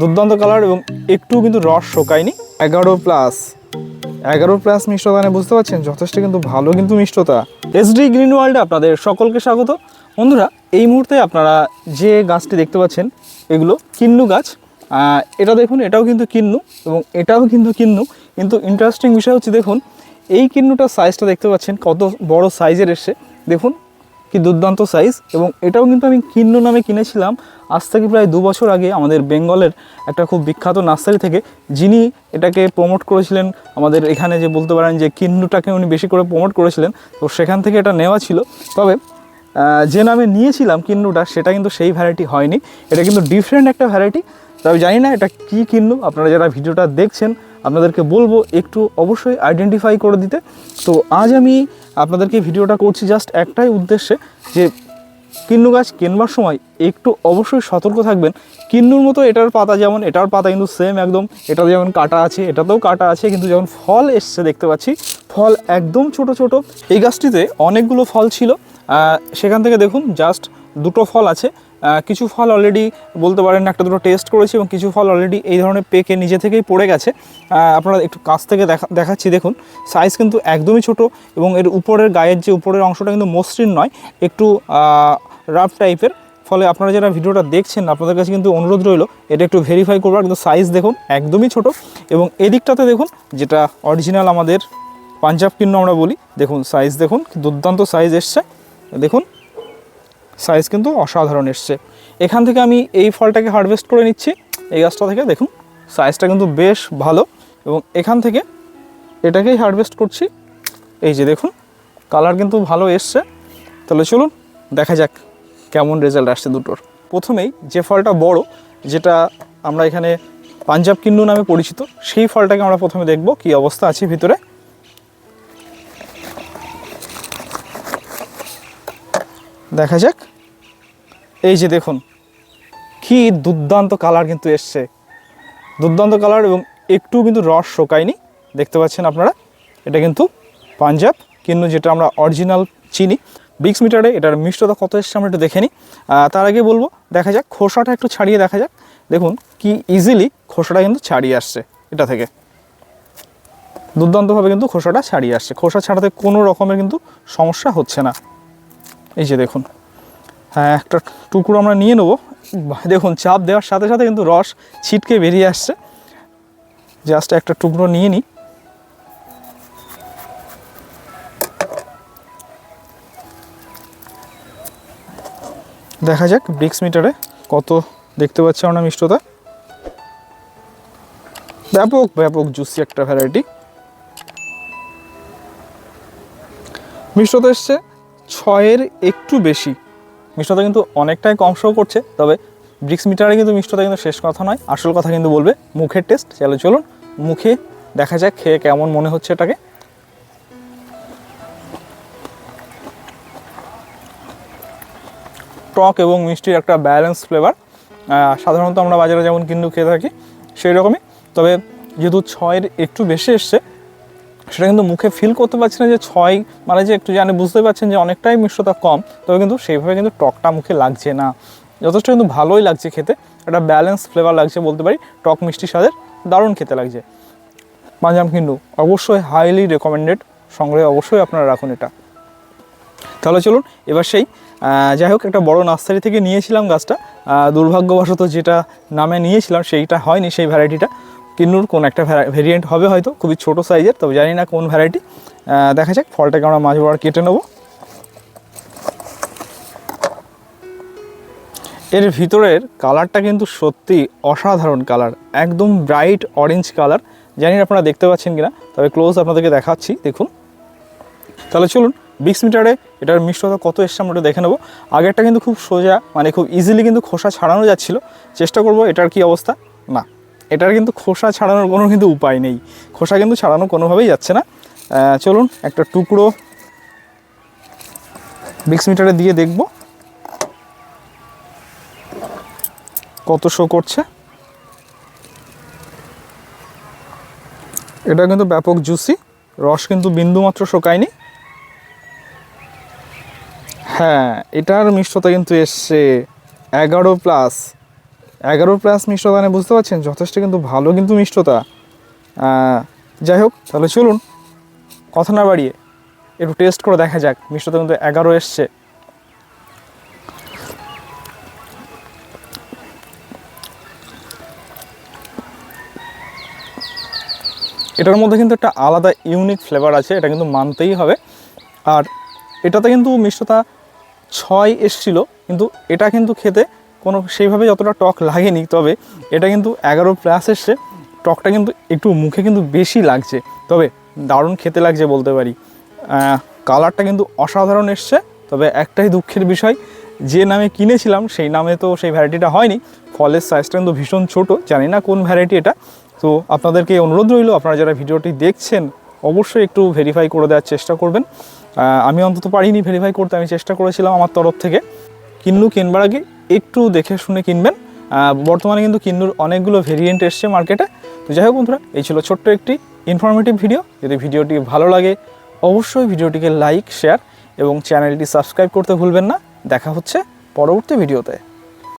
দুর্দান্ত কালার এবং একটু কিন্তু রস শোকায়নি। এগারো প্লাস এগারো প্লাস মিষ্টতা মানে বুঝতে পারছেন? যথেষ্ট কিন্তু ভালো কিন্তু মিষ্টতা। এসডি গ্রিন ওয়ার্ল্ডে আপনাদের সকলকে স্বাগত। বন্ধুরা এই মুহূর্তে আপনারা যে গাছটি দেখতে পাচ্ছেন এগুলো কিন্নু গাছ। এটা দেখুন এটাও কিন্তু কিন্নু এবং এটাও কিন্তু কিন্নু। কিন্তু ইন্টারেস্টিং বিষয় হচ্ছে দেখুন এই কিন্নুটার সাইজটা দেখতে পাচ্ছেন কত বড় সাইজের এসছে। দেখুন কি দুর্দান্ত সাইজ এবং এটাও কিন্তু আমি কিন্নু নামে কিনেছিলাম। আজ থেকে প্রায় দু বছর আগে আমাদের বেঙ্গলের একটা খুব বিখ্যাত নার্সারি থেকে যিনি এটাকে প্রমোট করেছিলেন, আমাদের এখানে যে বলতে পারেন যে কিন্নুটাকে উনি বেশি করে প্রমোট করেছিলেন, তো সেখান থেকে এটা নেওয়া ছিল। তবে যে নামে নিয়েছিলাম কিন্নুটা, সেটা কিন্তু সেই ভ্যারাইটি হয়নি। এটা কিন্তু ডিফারেন্ট একটা ভ্যারাইটি তবে জানি না এটা কী কিন্নু আপনারা যারা ভিডিওটা দেখছেন, আপনাদেরকে বলব একটু অবশ্যই আইডেন্টিফাই করে দিতে। তো আজ আমি আপনাদেরকে ভিডিওটা করছি জাস্ট একটাই উদ্দেশ্যে যে কিন্নু গাছ কেনবার সময় একটু অবশ্যই সতর্ক থাকবেন। কিন্নুর মতো এটার পাতা যেমন, এটার পাতা কিন্তু সেম একদম। এটা যেমন কাটা আছে, এটাতেও কাটা আছে, কিন্তু যেমন ফল এসছে দেখতে পাচ্ছি, ফল একদম ছোট ছোট। এই গাছটিতে অনেকগুলো ফল ছিল। সেখান থেকে দেখুন জাস্ট দুটো ফল আছে। কিছু ফল অলরেডি বলতে পারেন একটা দুটো টেস্ট করেছি এবং কিছু ফল অলরেডি এই ধরনের পেকে নিজে থেকেই পড়ে গেছে। আপনারা একটু কাছ থেকে দেখা দেখাচ্ছি, দেখুন। সাইজ কিন্তু একদমই ছোট এবং এর উপরের গায়ের যে উপরের অংশটা কিন্তু মসৃণ নয়, একটু রাফ টাইপের ফলে আপনারা যারা ভিডিওটা দেখছেন, আপনাদের কাছে কিন্তু অনুরোধ রইল, এটা একটু ভেরিফাই করবার। কিন্তু সাইজ দেখুন, একদমই ছোট এবং এদিকটাতে দেখুন, যেটা অরিজিনাল আমাদের পাঞ্জাব কিন্ন আমরা বলি, দেখুন সাইজ দেখুন, দুর্দান্ত সাইজ এসছে, দেখুন। সাইজ কিন্তু অসাধারণ এসছে। এখান থেকে আমি এই ফলটাকে হারভেস্ট করে নিচ্ছি। এই গাছটা থেকে দেখুন সাইজটা কিন্তু বেশ ভালো এবং এখান থেকে এটাকেই হারভেস্ট করছি। এই যে দেখুন কালার কিন্তু ভালো এসছে। তাহলে চলুন, দেখা যাক কেমন রেজাল্ট আসছে দুটোর। প্রথমেই যে ফলটা বড়, যেটা আমরা এখানে পাঞ্জাব কিন্নু নামে পরিচিত, সেই ফলটাকে আমরা প্রথমে দেখব, কি অবস্থা আছে ভিতরে। দেখা যাক। এই যে দেখুন, কি দুর্দান্ত কালার কিন্তু এসছে। দুর্দান্ত কালার এবং একটু কিন্তু রস শোকায়নি, দেখতে পাচ্ছেন আপনারা। এটা কিন্তু পাঞ্জাব, কিন্তু যেটা আমরা অরিজিনাল চিনি। বিক্স মিটারে এটার মিষ্টতা কত এসছে আমরা একটু দেখে নিই। তার আগে বলব, দেখা যাক, খোসাটা একটু ছাড়িয়ে দেখা যাক। দেখুন, কি ইজিলি খোসাটা কিন্তু ছাড়িয়ে আসছে এটা থেকে। দুর্দান্তভাবে কিন্তু খোসাটা ছাড়িয়ে আসছে। খোসা ছাড়াতে কোনো রকমের কিন্তু সমস্যা হচ্ছে না। এই যে দেখুন। হ্যাঁ একটা টুকরো আমরা নিয়ে নেব। দেখুন, চাপ দেওয়ার সাথে সাথে কিন্তু রস ছিটকে বেরিয়ে আসছে। জাস্ট একটা টুকরো নিয়ে নিই দেখা যাক ব্রিক্স মিটারে কত দেখতে পাচ্ছি আমরা মিষ্টতা। ব্যাপক ব্যাপক জুসি একটা ভ্যারাইটি মিষ্টতা এসছে ছয়ের একটু বেশি। মিষ্টতা কিন্তু অনেকটাই কম শো করছে, তবে ব্রিক্স মিটারে কিন্তু মিষ্টতা কিন্তু শেষ কথা নয়। আসল কথা কিন্তু বলবে মুখের টেস্ট চলো চলুন, মুখে দেখা যাক খেয়ে কেমন মনে হচ্ছে এটাকে। টক এবং মিষ্টির একটা ব্যালেন্স ফ্লেভার সাধারণত আমরা বাজারে যেমন কিন্তু খেয়ে থাকি সেই রকমই তবে যেহেতু ছয়ের একটু বেশি এসছে সেটা কিন্তু মুখে ফিল করতে পারছি না যে ছয় মানে যে একটু জানে বুঝতে পারছেন যে অনেকটাই মিষ্টতা কম, তবে কিন্তু সেইভাবে কিন্তু টকটা মুখে লাগছে না। যথেষ্ট কিন্তু ভালোই লাগছে খেতে, একটা ব্যালেন্স ফ্লেভার লাগছে বলতে পারি, টক মিষ্টি স্বাদের দারুণ খেতে লাগছে। পাঞ্জাম কিন্তু অবশ্যই হাইলি রেকমেন্ডেড সংগ্রহে অবশ্যই আপনারা রাখুন এটা। তাহলে চলুন, এবার সেই যাই হোক, একটা বড় নার্সারি থেকে নিয়েছিলাম গাছটা। দুর্ভাগ্যবশত যেটা নামে নিয়েছিলাম, সেইটা হয়নি, সেই ভ্যারাইটিটা কিন্নুর কোন একটা ভেরিয়েন্ট হবে হয়তো, খুবই ছোট সাইজের তবে জানি না কোন ভ্যারাইটি দেখা যাক, ফলটাকে আমরা মাঝ বড় কেটে নেব। এর ভিতরের কালারটা কিন্তু সত্যি অসাধারণ কালার একদম ব্রাইট অরেঞ্জ কালার জানি আপনারা দেখতে পাচ্ছেন কিনা, তবে ক্লোজ আপনাদেরকে দেখাচ্ছি, দেখুন। তাহলে চলুন বিক্স মিটারে এটার মিষ্টতা কত এসছে আমরা দেখে নেব। আগেরটা কিন্তু খুব সোজা মানে খুব ইজিলি কিন্তু খোসা ছাড়ানো যাচ্ছিল। চেষ্টা করব এটার কি অবস্থা। এটার কিন্তু খোসা ছাড়ানোর কোনো কিন্তু উপায় নেই। খোসা কিন্তু ছাড়ানো কোনোভাবেই যাচ্ছে না। চলুন একটা টুকরো বিক্স মিটারে দিয়ে দেখব। কত শো করছে? এটা কিন্তু ব্যাপক জুসি। রস কিন্তু বিন্দু মাত্র শোকায়নি। হ্যাঁ এটার মিষ্টতা কিন্তু এসছে এগারো প্লাস। এগারো প্লাস মিষ্টতা মানে বুঝতে পারছেন, যথেষ্ট কিন্তু ভালো কিন্তু মিষ্টতা। যাই হোক, তাহলে চলুন, কথা না বাড়িয়ে একটু টেস্ট করে দেখা যাক, মিষ্টতা কিন্তু এগারো এসছে। এটার মধ্যে কিন্তু একটা আলাদা ইউনিক ফ্লেভার আছে, এটা কিন্তু মানতেই হবে। আর এটাতে কিন্তু মিষ্টতা ছয় এসছিল, কিন্তু এটা কিন্তু খেতে কোনো সেইভাবে যতটা টক লাগেনি, তবে এটা কিন্তু এগারো প্লাস এসছে, টকটা কিন্তু একটু মুখে কিন্তু বেশি লাগছে, তবে দারুণ খেতে লাগছে বলতে পারি। কালারটা কিন্তু অসাধারণ এসছে, তবে একটাই দুঃখের বিষয়, যে নামে কিনেছিলাম সেই নামে তো সেই ভ্যারাইটিটা হয়নি, ফলের সাইজটা কিন্তু ভীষণ ছোট, জানি না কোন ভ্যারাইটি এটা। তো আপনাদেরকে অনুরোধ রইল, আপনারা যারা ভিডিওটি দেখছেন, অবশ্যই একটু ভেরিফাই করে দেওয়ার চেষ্টা করবেন। আমি অন্তত পারিনি ভেরিফাই করতে, আমি চেষ্টা করেছিলাম আমার তরফ থেকে। কিন্নু কিনবার আগে একটু দেখে শুনে কিনবেন। বর্তমানে কিন্তু কিন্নুর অনেকগুলো ভেরিয়েন্ট এসছে মার্কেটে তো যাই হোক বন্ধুরা, এই ছিল ছোট্ট একটি ইনফরমেটিভ ভিডিও যদি ভিডিওটি ভালো লাগে, অবশ্যই ভিডিওটিকে লাইক শেয়ার এবং চ্যানেলটি সাবস্ক্রাইব করতে ভুলবেন না। দেখা হচ্ছে পরবর্তী ভিডিওতে